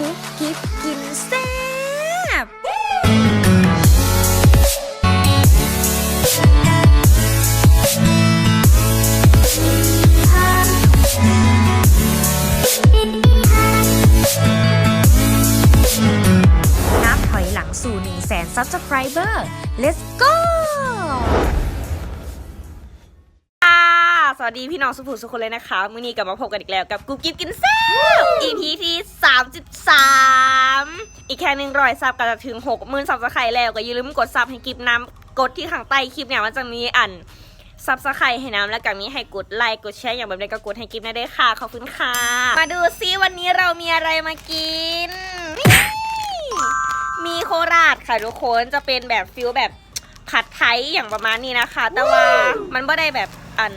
กุ๊กกิ๊บกินแซ่บนับถอยหลังสู่1 0 0 0 0แสน Subscriber let's go วัสดีพี่น้องสุภูสุคนเลยนะคะ มื้อนี้กลับมาพบกันอีกแล้วกับกุ๊กกิ๊บกินแซ่บ EP ที่ 33 อีกแค่หนึ่งร้อยซับก็จะถึง6 0,000ซับสไครต์แล้วก็อย่าลืมกดซับให้กิบน้ำกดที่ข้างใต้คลิปเนี่ยมันจะมีอันซับสไครต์ให้น้ำแล้วก็มีให้กดไลค์กดแชร์อย่างแบบนี้ก็กดให้กิบได้ด้วยค่ะขอบคุณค่ะ มาดูซิวันนี้เรามีอะไรมากิน มีโคราชค่ะทุกคนจะเป็นแบบฟิลแบบผัดไทยอย่างประมาณนี้นะคะ แต่ว่ามันไม่ได้แบบอัน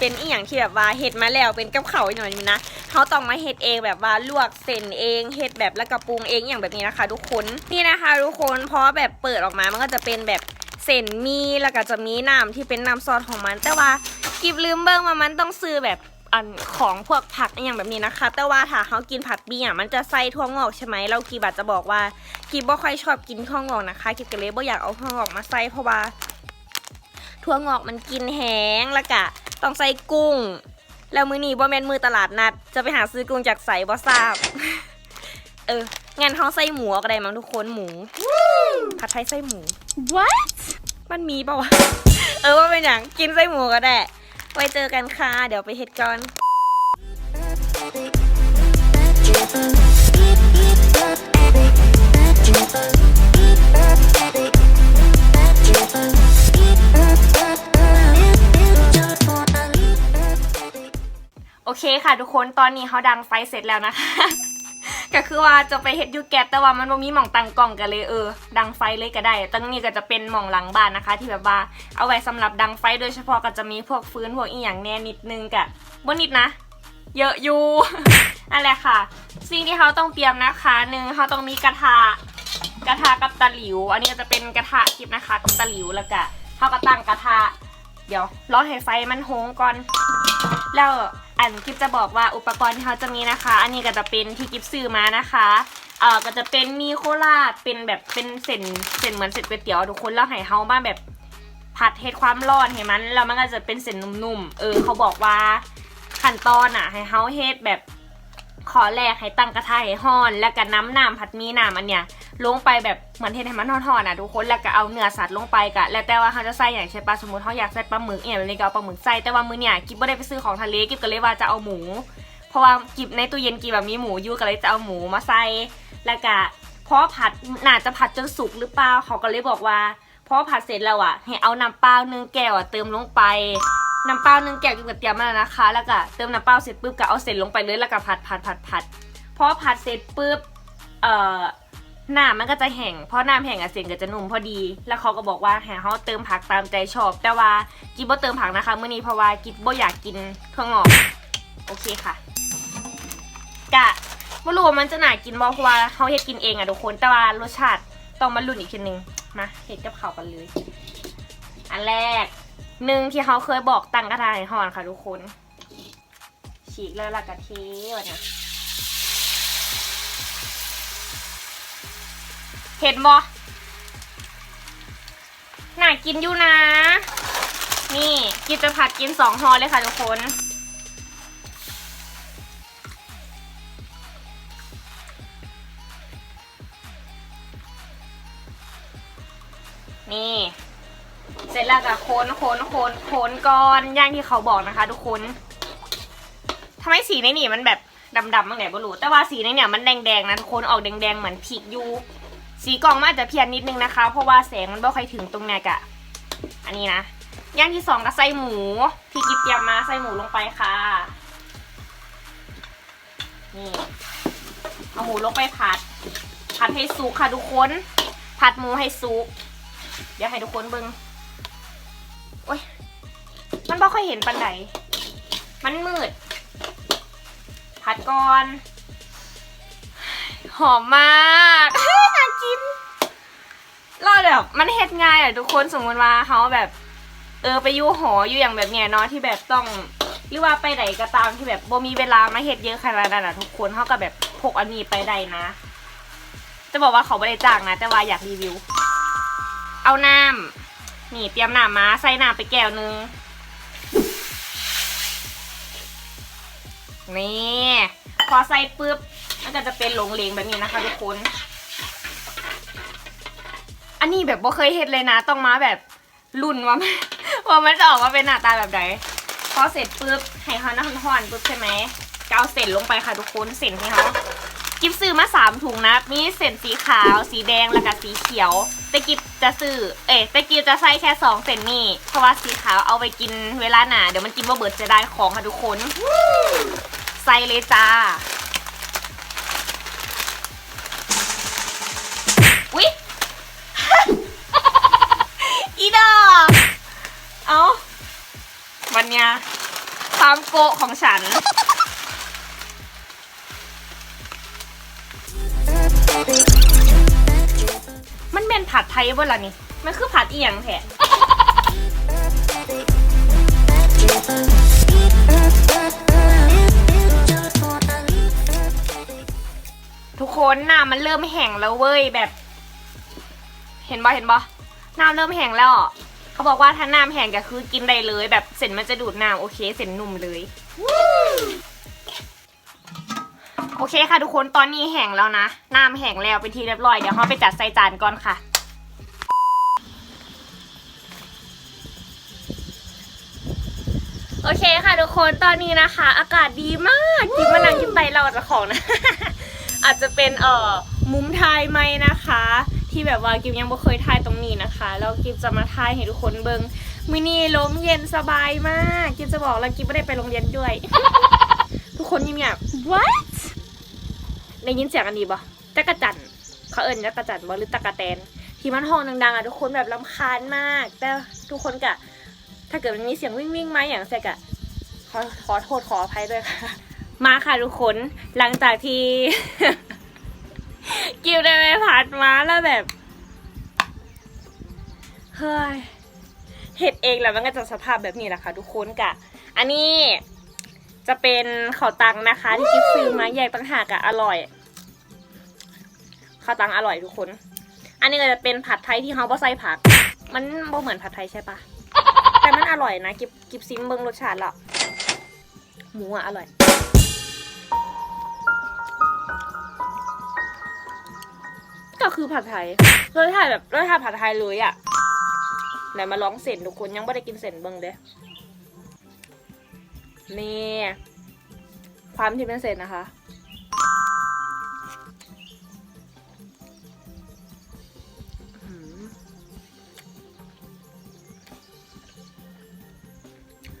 เป็นอีหยังที่แบบว่าเห็ดมาแล้วเป็นกับเขาอย่างนี้นะเขาต้องมาเห็ดเองแบบว่าลวกเส้นเองเห็ดแบบแล้วก็ปรุงเองอย่างแบบนี้นะคะ ทุกคนนี่นะคะทุกคนเพราะแบบเปิดออกมามันก็จะเป็นแบบเส้นมีแล้วก็จะมีน้ำที่เป็นน้ำซอสของมัน แต่ว่ากิบลืมเบิ้งว่ามันต้องซื้อแบบอันของพวกผักอย่างแบบนี้นะคะ แต่ว่าถ้าเขากินผัดเบี้ยมันจะใส่ถั่วงอกใช่ไหมเรากีบัตจะบอกว่ากิบบ่ค่อยชอบกินถั่วงอกนะคะกิบก็เลยบ่อยากเอาถั่วงอกมาใส่เพราะว่าถั่วงอกมันกินแห้งแล้วก็ ต้องใส่กุ้ง แล้วมือนี้บ่แม่นมือตลาดนัด จะไปหาซื้อกุ้งจากใสบ่ทราบ เอองั้นเขาใส่หมูก็ได้มั้งทุกคนหมู ผัดไทยใส่หมู what มันมีปะวะ เออว่าเป็นอย่างกินไส้หมูก็ได้ ไว้เจอกันค่ะ เดี๋ยวไปเฮ็ดก่อนโอเคค่ะทุกคนตอนนี้เขาดังไฟเสร็จแล้วนะคะ ก็คือว่าจะไปเฮ็ดยูแกตแต่ว่ามันบ่มีหม่องตังกล่องกันเลยเออ ดังไฟเลยก็ได้ตั้งนี้ก็จะเป็นหม่องหลังบ้านนะคะ ที่แบบว่าเอาไว้สำหรับดังไฟโดยเฉพาะก็จะมีพวกฟื้นพวกอีหยังแน่นิดนึงกะบ่นิดนะ เยอะอยู่นั่นแหละค่ะ สิ่งที่เขาต้องเตรียมนะคะหนึ่งเขาต้องมีกระทะกระทะกับตะหลิว อันนี้ก็จะเป็นกระทะทิพนะคะกับตะหลิวแล้วก็เขาก็ตั้งกระทะเดี๋ยวรอให้ไฟมันโฮงก่อน แล้ว อันกิฟจะบอกว่าอุปกรณ์ที่เขาจะมีนะคะ อันนี้ก็จะเป็นที่กิฟซื้อมานะคะเอ่อก็จะเป็นมีโคราชเป็นแบบเป็นเส้นเส้นเหมือนเส้นก๋วยเตี๋ยวทุกคนแล้วให้เขามาแบบผัดเฮ็ดความร้อนให้มันแล้วมันก็จะเป็นเส้นนุ่มๆเออเขาบอกว่าขั้นตอนอะ ให้เขาเฮ็ดแบบขอแรกให้ตั้งกระทะให้ห้อน แล้วก็น้ำน้ำผัดมีน้ำอันเนี้ย ลงไปแบบเหมือนเฮ็ดให้มันทอดๆอะทุกคนแล้วก็เอาเนื้อสัตว์ลงไปกะแล้วแต่ว่าเขาจะใส่อย่างใช่ปะสมมติเขาอยากใส่ปลาหมึกเนี่ยแบบนี้ก็เอาปลาหมึกใส่แต่ว่ามือเนี่ยกิบไม่ได้ไปซื้อของทะเลกิบก็เลยว่าจะเอาหมู เพราะว่ากิบในตู้เย็นกิบแบบมีหมูอยู่ก็เลยจะเอาหมูมาใส่แล้วก็พราะผัดน่าจะผัดจนสุกหรือเปล่าเขาก็เลยบอกว่าพราะผัดเสร็จแล้วอะให้เอาน้ำเปล่าหนึ่งแก้วอะเติมลงไปน้ำเปล่าหนึ่งแก้วกิบก็เตรียมมาแล้วนะคะ แล้วก็เติมน้ำเปล่าเสร็จปุ๊บก็เอาเสร็จลงไปเลยแล้วก็ผัดผัดผัดผัดพอผัดเสร็จปุ๊บเอ่อ น้ำมันก็จะแห้งเพราะน้ำแห้งอะเสียงก็จะนุ่มพอดี แล้วเขาก็บอกว่าให้เขาเติมผักตามใจชอบ แต่ว่ากิบบ่เติมผักนะคะเมื่อนี้เพราะว่ากิบบ่อยากกินถั่วงอกโอเคค่ะกะไม่รู้ว่ามันจะหนากินบ่เพราะว่าเขาเฮ็ดกินเองอะทุกคนแต่ว่ารสชาติต้องมาลุ้นอีกทีนึงมาเฮ็ดกับเขาวกันเลย อันแรกหนึ่งที่เขาเคยบอกตั้งกระทะให้ห่อนค่ะทุกคน ฉีกแล้วละกะเทวะเนี่ย เห็นบ่น่ากินอยู่นะ นี่กินจะผัดกินสองฮอเลยค่ะทุกคน นี่ เสร็จแล้วก็โคนโคนโคนโคนก่อนย่างที่เขาบอกนะคะ ทุกคนทำไมสีในนี่มันแบบดำๆบ้างไหนบ่รู้แต่ว่าสีในเนี่ยมันแดงๆนะทุกคนออกแดงๆเหมือนพริกอยู่ สีกล่องมันอาจจะเพี้ยนนิดนึงนะคะ เพราะว่าแสงมันไม่ค่อยถึงตรงเนี้ยกะอันนี้นะย่างที่สองก็ใส่หมู ที่กิ๊บเตรียมมาใส่หมูลงไปค่ะ นี่เอาหมูลงไปผัด ผัดให้สุกค่ะทุกคน ผัดหมูให้สุก เดี๋ยวให้ทุกคนเบิ่งโอ้ย มันไม่ค่อยเห็นปันไหนมันมืด ผัดก่อน หอมมาก กินเราแบบมันเฮ็ดง่ายอะทุกคนสมมติว่าเขาแบบ เออไปอยู่หออยู่อย่างแบบเนี้ยเนาะที่แบบต้อง หรือว่าไปไหนก็ตามที่แบบบ่มีเวลามาเฮ็ดเยอะขนาดนั้นอะทุกคนเขาก็แบบพกอันนี้ไปได้นะ จะบอกว่าเขาไม่ได้จ้างนะ แต่ว่าอยากรีวิว เอาน้ำนี่เตรียมน้ำมาใส่น้ำไปแก้วนึงนี่พอใส่ปุ๊บมันก็จะเป็นหลงเหลงแบบนี้นะคะทุกคน อันนี้แบบบ่เคยเห็นเลยนะ ต้องมาแบบรุ่นว่ามันว่ามันจะออกมาเป็นหน้าตาแบบไหนพอเสร็จปุ๊บให้เขาน้ำห่อนปุ๊บใช่ไหมก็เอาเส้นลงไปค่ะทุกคนเส้นที่เขากิฟซื้อมาสามถุงนะ มีเส้นสีขาว สีแดงแล้วก็สีเขียวแต่กิฟจะซื้อ เอ๊ะแต่กิฟจะใส่แค่สองเส้นนี่เพราะว่าสีขาวเอาไปกินเวลาหนาเดี๋ยวมันกินว่าเบิร์ดจะได้ของค่ะทุกคนใส่เลยจ้าอุ๊ย อีดอก เอาวัน เนี้ยความโกะของฉัน มันเป็นผัดไทยบ่ล่ะนี่ มันคือผัดเอียงแท้ทุกคนน้ำมันเริ่มแห้งแล้วเว้ยแบบ เห็นบ่เห็นบ่น้ำเริ่มแห้งแล้วอะ เขาบอกว่าถ้าน้ำแห้งก็คือกินได้เลย แบบเส้นมันจะดูดน้ำโอเคเส้นนุ่มเลยโอเคค่ะทุกคนตอนนี้แห้งแล้วนะ น้ำแห้งแล้วเป็นที่เรียบร้อยเดี๋ยวเราไปจัดใส่จานก่อนค่ะโอเคค่ะทุกคนตอนนี้นะคะ อากาศดีมากกินมานั่งกินไตเราจะของนะ อาจจะเป็นเอ่อมุมไทยไหมนะคะ ที่แบบว่ากิมยังไม่เคยทายตรงนี้นะคะแล้วกิมจะมาทายให้ทุกคนเบิงมินีลมเย็นสบายมากกิมจะบอกแล้วกิมไม่ได้ไปโรงเรียนด้วย ทุกคนยิ้มแบบ what ได้ยินเสียงอันนี้ปะจักรจันเขาเอิญจักรจันบ่หรือตะกะแตน ที่มันห้องดังๆอะทุกคนแบบลำคาญมาก แต่ทุกคนกะ ถ้าเกิดมันมีเสียงวิ่งวิ่งมาอย่างเสกอะขอขอโทษขออภัยด้วยค่ะ มาค่ะทุกคนหลังจากที่กิวได้ ไปผ่านมาแล้วแบบ เฮ้ยเห็ดเองแล้วมันก็จะสภาพแบบนี้แหละค่ะทุกคนกะ อันนี้จะเป็นข้าวตังนะคะ ที่กิฟซื้อมาแยกต่างหากอะอร่อยข้าวตังอร่อยทุกคน อันนี้ก็จะเป็นผัดไทยที่เขาบ่ใส่ผัก มันบ่เหมือนผัดไทยใช่ปะแต่มันอร่อยนะ กิบกิบซิมเบิงรสชาติละหมูอะอร่อย คือผัดไทยเรสชาติแบบเรสชาติผัดไทยเลยอะไหนมาลองเส้นทุกคนยังไม่ได้กินเส้นเบิงเด้นี่ความที่เป็นเส้นนะคะ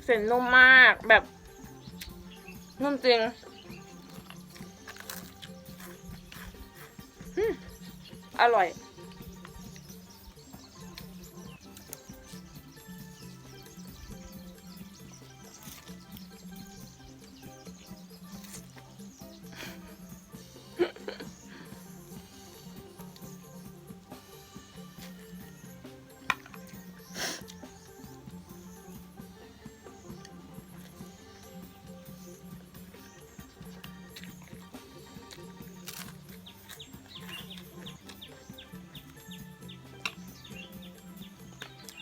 เส้นนุ่มมากแบบนุ่มจริงอืม อร่อย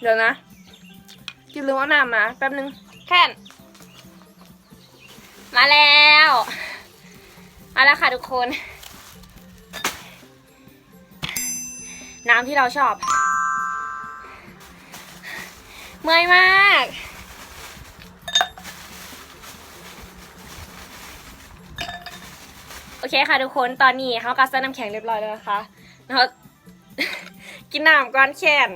เดี๋ยวนะกินลืมเอาน้ำมาแป๊บนึงแค่นมาแล้วมาแล้วค่ะทุกคน น้ำที่เราชอบ เมื่อยมากโอเคค่ะทุกคนตอนนี้เขากัดเส้นน้ำแข็งเรียบร้อยแล้วนะคะแล้วกินน้ำก่อนแค่น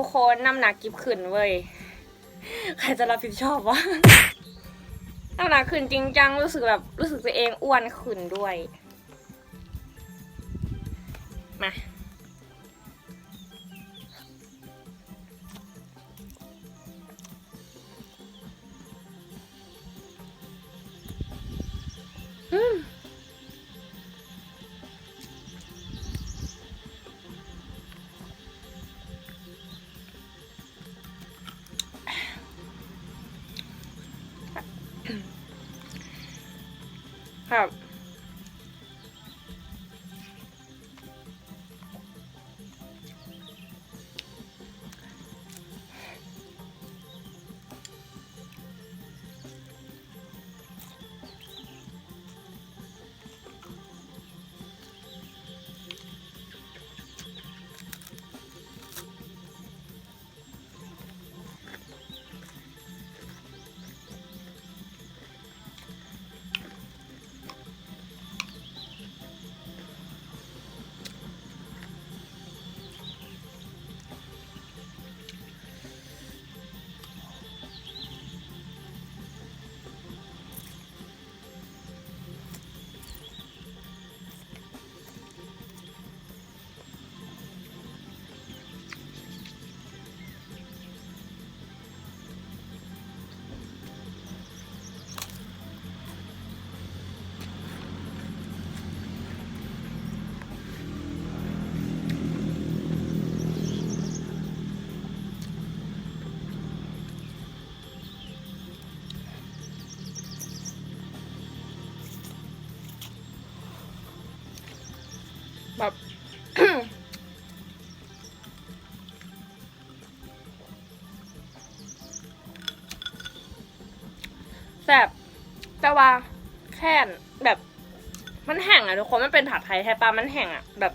ทุกคนน้ำหนักกิบขึ้นเว้ย ใครจะรับผิดชอบวะ น้ำหนักขึ้นจริงจังรู้สึกแบบรู้สึกตัวเองอ้วนขึ้นด้วย มา แซ่บแต่ว่าแค่นแบบมันแห้งอะทุกคนมันเป็นผัดไทยใช่ปะมันแห้งอะแบบ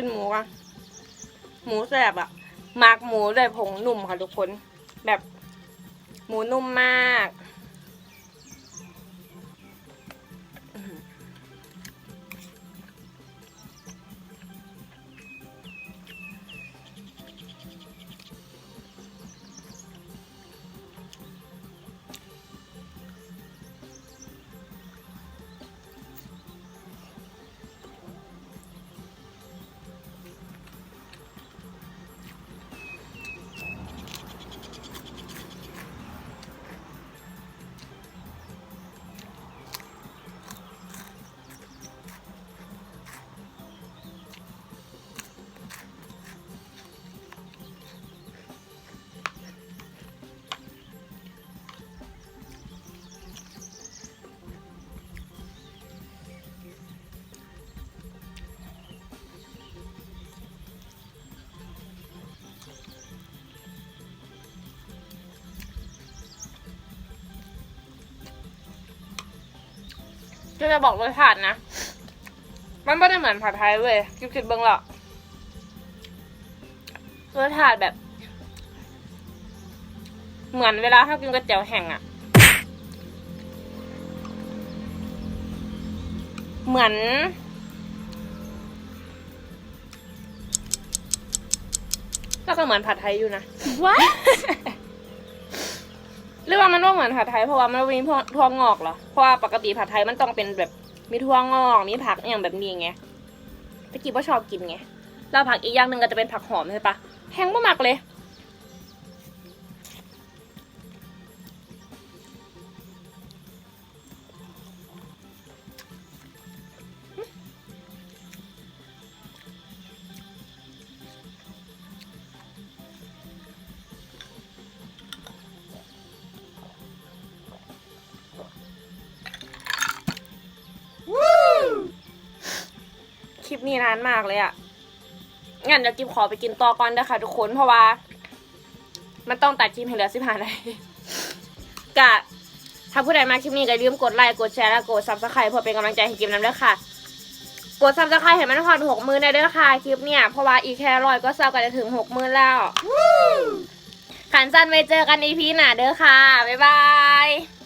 กินหมูกันหมูแสบอะหมักหมูด้วยผงนุ่มค่ะทุกคน แบบหมูนุ่มมาก ก็จะบอกรสชาตินะ มันไม่ได้เหมือนผัดไทยเว้ยคิดคิดเบิ้งหรอกรสชาติแบบ เหมือนเวลาถ้ากินก๋วยเตี๋ยวแห้งอะเหมือน ก็ก็เหมือนผัดไทยอยู่นะ What หรือว่ามันว่าเหมือนผัดไทยเพราะว่ามันมีทั่วงอกเหรอ เพราะว่าปกติผัดไทยมันต้องเป็นแบบมีทั่วงอกมีผักอย่างแบบนี้ไงตะกี้ว่าชอบกินไงแล้วผักอีกอย่างหนึ่งก็จะเป็นผักหอมใช่ปะแห้งมากเลย นี้นานมากเลยอะงั้นเดี๋ยวกิฟขอไปกินต่อก่อนนะคะทุกคน เพราะว่า มันต้องตัดคลิปให้เหลือสิบห้านาทีกะถ้าผู้ใดมาคลิปนี้ก็อย่าลืมกดไลค์ กดแชร์ และกดซับสไครต์เพื่อเป็นกำลังใจให้กิฟน้ำด้วยค่ะ กดซับสไครต์เห็นมันพอดหกมือได้เด้อค่ะคลิปเนี่ย เพราะว่าอีกแค่ร้อยก็ซับก็จะถึงหกมือแล้วขันจันไว้เจอกันอีพีหน้าเด้อค่ะ บ๊ายบาย